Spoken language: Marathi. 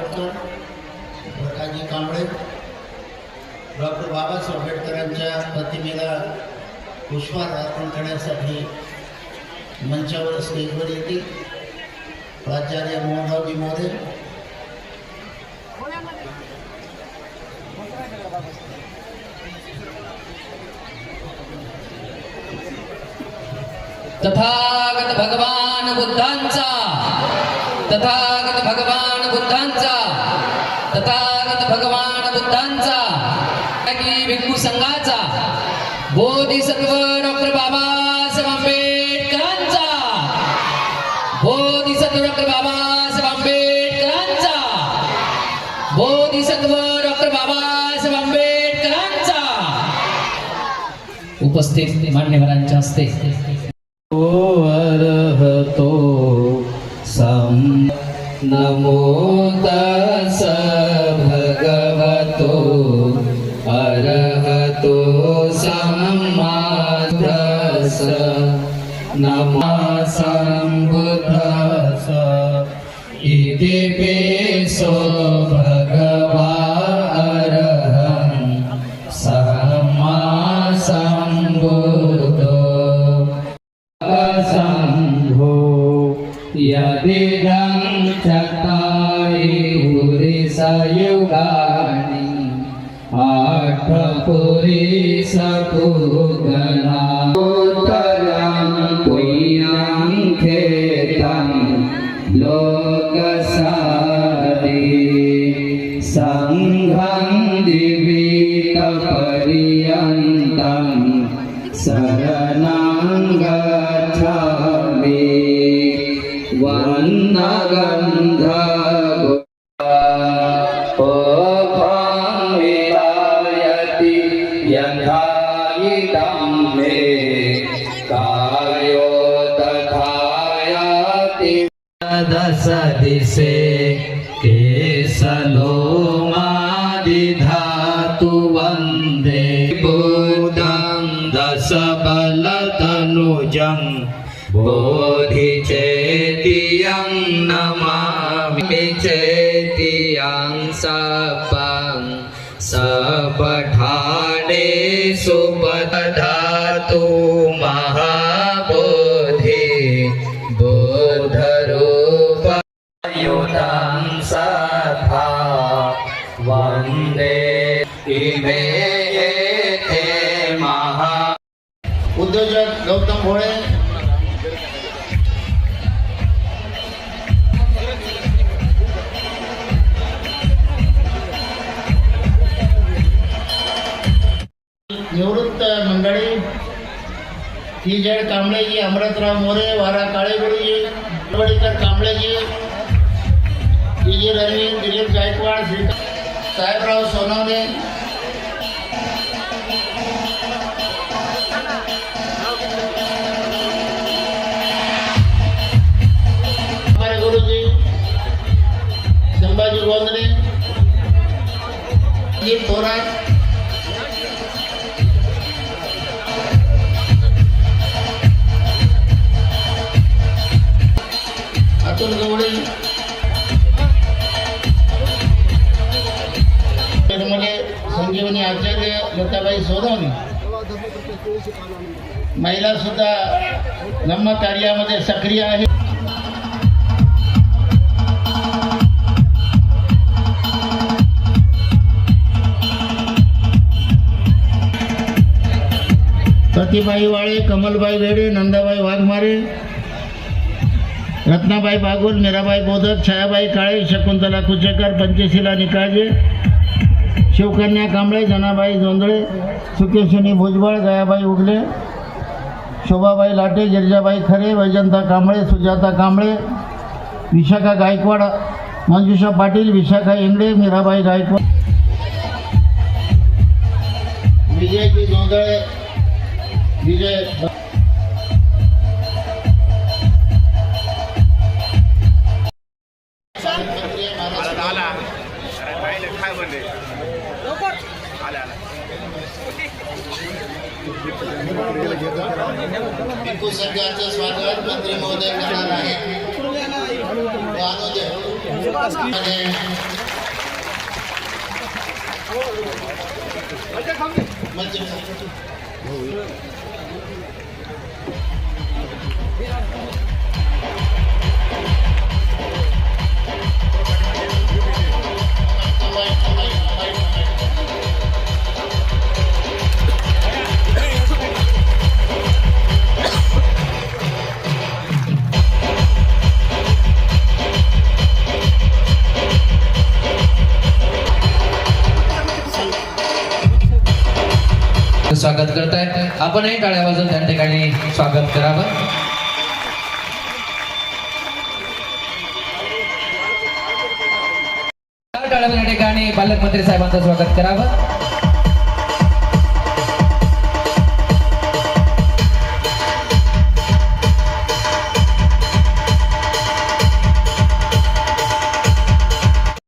मातोडकर प्रकाशजी कांबळे डॉक्टर बाबासाहेब आंबेडकरांच्या प्रतिमेला पुष्पहार अर्पण करण्यासाठी मंचावर स्टेजवर येतील. प्राचार्य मोहनरावजी मोरे. तथागत भगवान बुद्धांचा तथागत भगवान बुद्धांचा तथागत भगवान बुद्धांचा भिक्खू संघाचा बोधिसत्व डॉक्टर बाबासाहेब आंबेडकरांचा बोधिसत्व डॉक्टर बाबासाहेब आंबेडकरांचा बोधिसत्व डॉक्टर बाबासाहेब आंबेडकरांचा. उपस्थित मान्यवरांच्या हस्ते. अर्हतो सं नमो तस भगवतो अर्हतो नमा सम्बुद्धस इति पेशो पुरिसयुगानि आठपुरिसपुगना उत्तरं पुय्यं खेतं लोकसादे सङ्घं दिवीतपर्यन्तम् शरणं गच्छामि यथा इदं मे कार्यो दधायादिसदिशे केसलो मादिधातु वन्दे बुधं दशबल धनुजं बोधि चेतियं नमामि मा विचेतियं सुपधातु महाबोधि बोधरूप युतं सथा वन्दे इमे ते महा उद्योजक गौतम भोळे निवृत्त मंडळी टी कांबळेजी अमृतराव मोरे वारा काळेगुरुजी वडीकर कांबळेजी विजय रवीन दिलीप गायकवाड श्री साहेबराव सोनवणे श्वेताबाई सोनवणे महिला सुद्धा धम्म कार्यामध्ये सक्रिय आहे. प्रतिभाई वाळे कमलबाई वेडे नंदाबाई वाघमारे रत्नाबाई बागुल मीराबाई बोधक छायाबाई काळे शकुंतला कुचेकर पंचशीला निकाजे शिवकन्या कांबळे जनाबाई जोंधळे सुकेशिनी भुजबळ गयाबाई उगले शोभाबाई लाटे गिरिजाबाई खरे वैजंता कांबळे सुजाता कांबळे विशाखा गायकवाड मंजुषा पाटील विशाखा इंगडे मीराबाई गायकवाड. विजयजी जोंधळे विजय भिक्खू संघाचं स्वागत मंत्री महोदय करणार आहे स्वागत करताय. आपणही टाळ्या वाजून त्या ठिकाणी स्वागत करावं. त्या या ठिकाणी पालकमंत्री साहेबांचं स्वागत करावं.